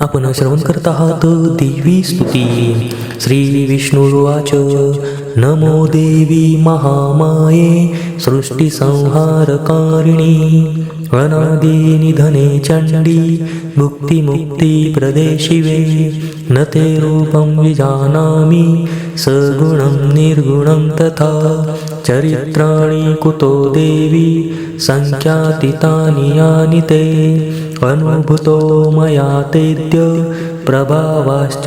आपण श्रवण करत आहात देवी स्तुती। श्री विष्णुर्वाच नमो देवी महामाये सृष्टिसंहारकारिणी। अनादिनिधने चण्डी मुक्तिमुक्तिप्रदे शिवे। न ते रूपं विजानामि सगुणं निर्गुणं तथा। चरित्राणि कुतो देवी सङ्ख्यातितानि यानि ते अनुभूतो मया तेद्य प्रभावाश्चातिदुर्घटः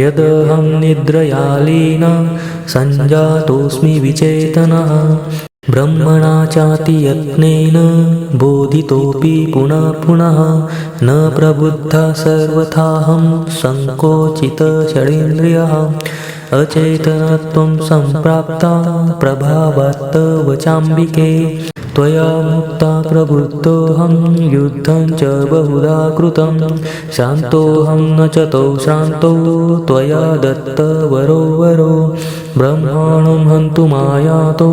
यदहं निद्रयालीन सञ्जातोऽस्मि विचेतनः। ब्रह्मणा चातियत्नेन बोधितोऽपि पुनः पुनः। न प्रबुद्धः सर्वथाहं सङ्कोचितषडेन्द्रियः अचेतनत्वं सम्प्राप्ता प्रभावात्तव चाम्बिके त्वया मुक्ता प्रवृत्तोऽहं युद्धं च बहुधा कृतं शान्तोऽहं न च तौ श्रान्तो त्वया दत्तवरो वरो ब्रह्माणं हन्तुमायातो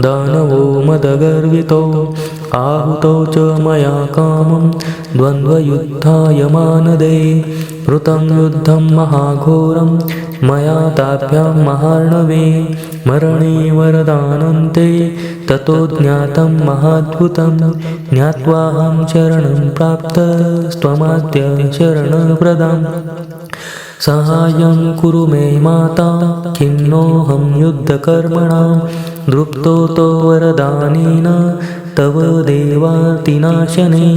दानवो मदगर्वितो आहुतौ च मया कामं द्वन्द्वयुद्धाय मानदे। कृतं युद्धं महाघोरं मया ताभ्यां महार्णवे। मरणे वरदानन्ते ततो ज्ञातं महाद्भुतं। ज्ञात्वाहं शरणं प्राप्तस्त्वमाद्य शरणप्रदाम् साहाय्यं कुरु मे माता खिन्नोऽहं युद्धकर्मणा दृप्तोतो वरदानेन तव देवातिनाशने